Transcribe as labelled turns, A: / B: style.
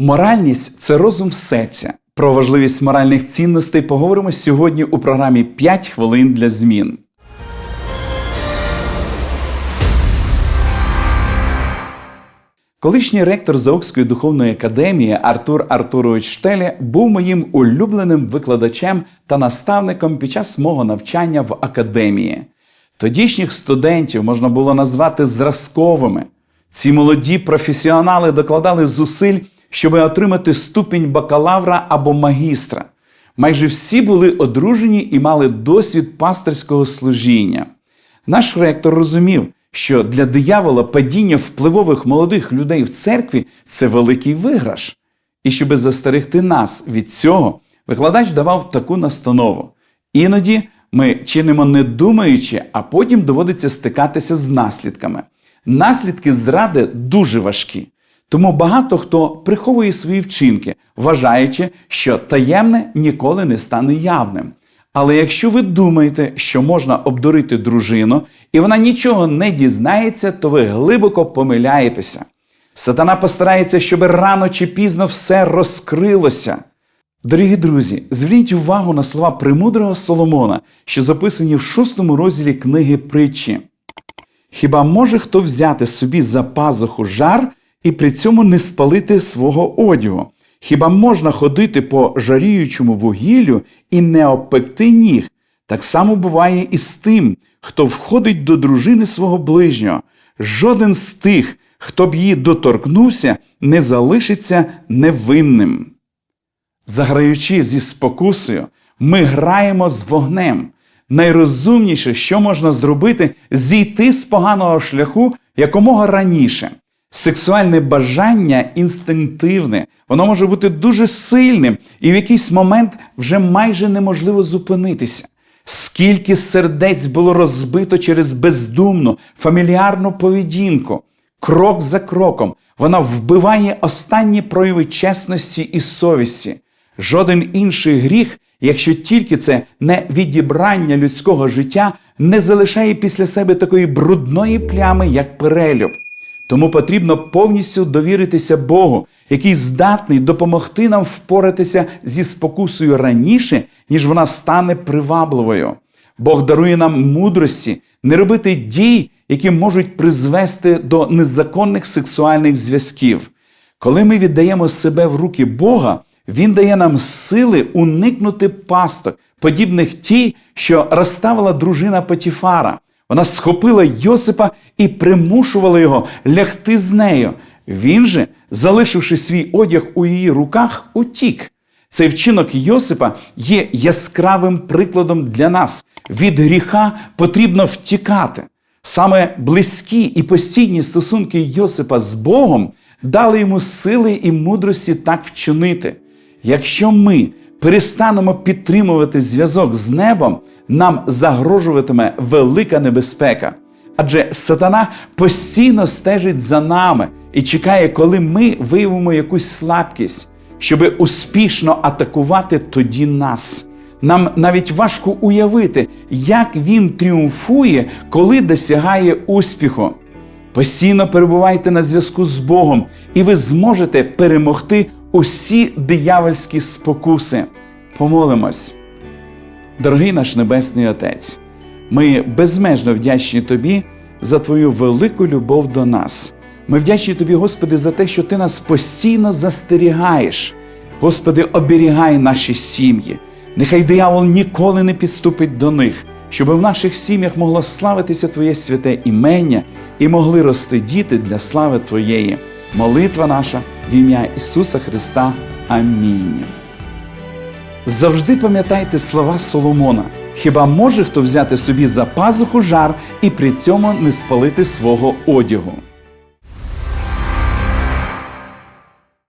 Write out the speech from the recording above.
A: Моральність це розум серця. Про важливість моральних цінностей поговоримо сьогодні у програмі «5 хвилин для змін. Колишній ректор Заокської духовної академії Артур Артурович Штеле був моїм улюбленим викладачем та наставником під час мого навчання в академії. Тодішніх студентів можна було назвати зразковими. Ці молоді професіонали докладали зусиль, щоб отримати ступінь бакалавра або магістра. Майже всі були одружені і мали досвід пастирського служіння. Наш ректор розумів, що для диявола падіння впливових молодих людей в церкві це великий виграш. І щоби застерегти нас від цього, викладач давав таку настанову. Іноді ми чинимо не думаючи, а потім доводиться стикатися з наслідками. Наслідки зради дуже важкі. Тому багато хто приховує свої вчинки, вважаючи, що таємне ніколи не стане явним. Але якщо ви думаєте, що можна обдурити дружину, і вона нічого не дізнається, то ви глибоко помиляєтеся. Сатана постарається, щоб рано чи пізно все розкрилося. Дорогі друзі, зверніть увагу на слова премудрого Соломона, що записані в шостому розділі книги притчі. Хіба може хто взяти собі за пазуху жар і при цьому не спалити свого одягу? Хіба можна ходити по жаріючому вугіллю і не обпекти ніг? Так само буває і з тим, хто входить до дружини свого ближнього. Жоден з тих, хто б її доторкнувся, не залишиться невинним. Заграючи зі спокусою, ми граємо з вогнем. Найрозумніше, що можна зробити, зійти з поганого шляху якомога раніше. Сексуальне бажання інстинктивне, воно може бути дуже сильним, і в якийсь момент вже майже неможливо зупинитися. Скільки сердець було розбито через бездумну, фамільярну поведінку, крок за кроком, вона вбиває останні прояви чесності і совісті. Жоден інший гріх, якщо тільки це не відібрання людського життя, не залишає після себе такої брудної плями, як перелюб. Тому потрібно повністю довіритися Богу, який здатний допомогти нам впоратися зі спокусою раніше, ніж вона стане привабливою. Бог дарує нам мудрості не робити дій, які можуть призвести до незаконних сексуальних зв'язків. Коли ми віддаємо себе в руки Бога, Він дає нам сили уникнути пасток, подібних тій, що розставила дружина Потіфара. Вона схопила Йосипа і примушувала його лягти з нею. Він же, залишивши свій одяг у її руках, утік. Цей вчинок Йосипа є яскравим прикладом для нас. Від гріха потрібно втікати. Саме близькі і постійні стосунки Йосипа з Богом дали йому сили і мудрості так вчинити. Якщо ми перестанемо підтримувати зв'язок з небом, нам загрожуватиме велика небезпека. Адже сатана постійно стежить за нами і чекає, коли ми виявимо якусь слабкість, щоб успішно атакувати тоді нас. Нам навіть важко уявити, як він тріумфує, коли досягає успіху. Постійно перебувайте на зв'язку з Богом, і ви зможете перемогти усі диявольські спокуси. Помолимось. Дорогий наш Небесний Отець, ми безмежно вдячні Тобі за Твою велику любов до нас. Ми вдячні Тобі, Господи, за те, що Ти нас постійно застерігаєш. Господи, оберігай наші сім'ї. Нехай диявол ніколи не підступить до них, щоб в наших сім'ях могло славитися Твоє святе імення і могли рости діти для слави Твоєї. Молитва наша в ім'я Ісуса Христа. Амінь. Завжди пам'ятайте слова Соломона. Хіба може хто взяти собі за пазуху жар і при цьому не спалити свого одягу?